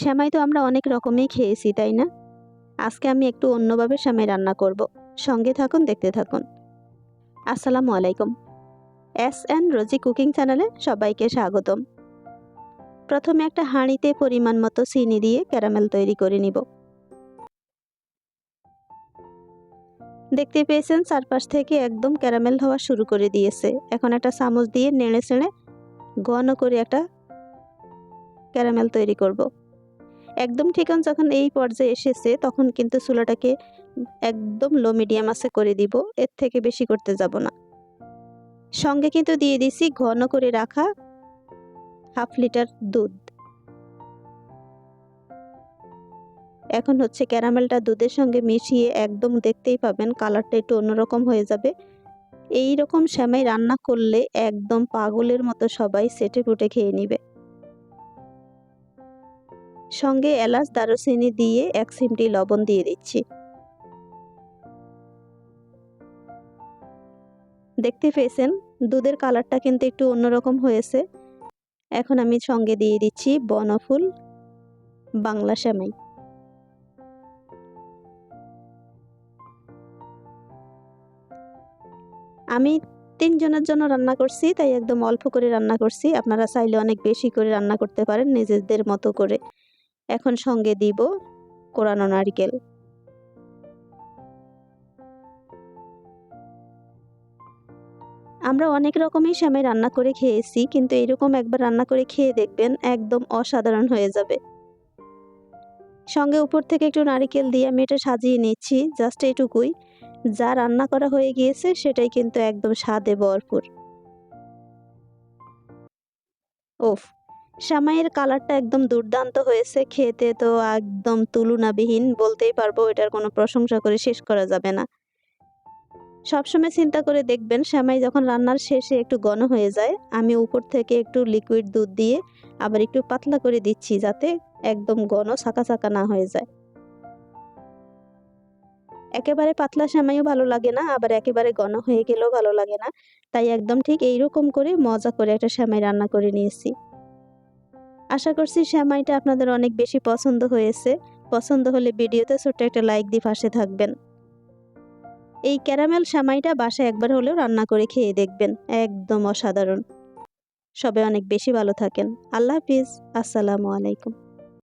সেমাই তো আমরা অনেক রকমই খেয়েছি, তাই না? আজকে আমি একটু অন্যভাবে সেমাই রান্না করব। সঙ্গে থাকুন, দেখতে থাকুন। আসসালামু আলাইকুম। এস এন রোজি কুকিং চ্যানেলে সবাইকে স্বাগতম। প্রথমে একটা হাঁড়িতে পরিমাণ মতো চিনি দিয়ে ক্যারামেল তৈরি করে নিব। দেখতে পেয়েছেন, চারপাশ থেকে একদম ক্যারামেল হওয়া শুরু করে দিয়েছে। এখন একটা চামচ দিয়ে নেড়ে চেড়ে ঘন করে একটা ক্যারামেল তৈরি করব। একদম ঠিকান যখন এই পর্যায়ে এসেছে, তখন কিন্তু চুলাটাকে একদম লো মিডিয়াম আছে করে দিব, এর থেকে বেশি করতে যাব না। সঙ্গে কিন্তু দিয়ে দিছি ঘন করে রাখা হাফ লিটার দুধ। এখন হচ্ছে ক্যারামেলটা দুধের সঙ্গে মিশিয়ে একদম দেখতেই পাবেন কালারটা একটু অন্যরকম হয়ে যাবে। এই রকম শ্যামাই রান্না করলে একদম পাগলের মতো সবাই সেটে ফুটে খেয়ে নিবে। সঙ্গে এলাচ, দারুচিনি দিয়ে এক সিমটি লবণ দিয়ে দিচ্ছি। দেখতে পেয়েছেন? দুধের কালারটা কিন্তু একটু অন্যরকম হয়েছে। এখন আমি সঙ্গে দিয়ে দিচ্ছি বনফুল বাংলা শ্যামাই আমি তিনজনের জন্য রান্না করছি, তাই একদম অল্প করে রান্না করছি। আপনারা চাইলে অনেক বেশি করে রান্না করতে পারেন নিজেদের মতো করে। এখন সঙ্গে দিব কোরানো নারকেল। আমরা অনেক রকমই সেমাই রান্না করে খেয়েছি, কিন্তু এরকম একবার রান্না করে খেয়ে দেখবেন একদম অসাধারণ হয়ে যাবে। সঙ্গে উপর থেকে একটু নারিকেল দিয়ে আমি এটা সাজিয়ে নিচ্ছি, জাস্ট এটুকুই। যা রান্না করা হয়ে গিয়েছে, সেটাই কিন্তু একদম স্বাদে ভরপুর। ওফ! সামাইয়ের কালারটা একদম দুর্দান্ত হয়েছে খেতে, তো একদম তুলনাবিহীন বলতেই পারব এটার কোনো প্রশংসা করে শেষ করা যাবে না। সবসময় চিন্তা করে দেখবেন শ্যামাই যখন রান্নার শেষে একটু ঘন হয়ে যায়, আমি উপর থেকে একটু লিকুইড দুধ দিয়ে আবার একটু পাতলা করে দিচ্ছি যাতে একদম ঘন ছাকা ছাকা না হয়ে যায়। একেবারে পাতলা শ্যামাইও ভালো লাগে না, আবার একেবারে ঘন হয়ে গেলেও ভালো লাগে না, তাই একদম ঠিক এইরকম করে মজা করে একটা শ্যামাই রান্না করে নিয়েছি। আশা করছি শ্যামাইটা আপনাদের অনেক বেশি পছন্দ হয়েছে। পছন্দ হলে ভিডিওতে ছোট্ট একটা লাইক দিয়ে পাশে থাকবেন। এই ক্যারামেল শ্যামাইটা বাসায় একবার হলেও রান্না করে খেয়ে দেখবেন। একদম অসাধারণ। সবাই অনেক বেশি ভালো থাকেন। আল্লাহ হাফিজ। আসসালামু আলাইকুম।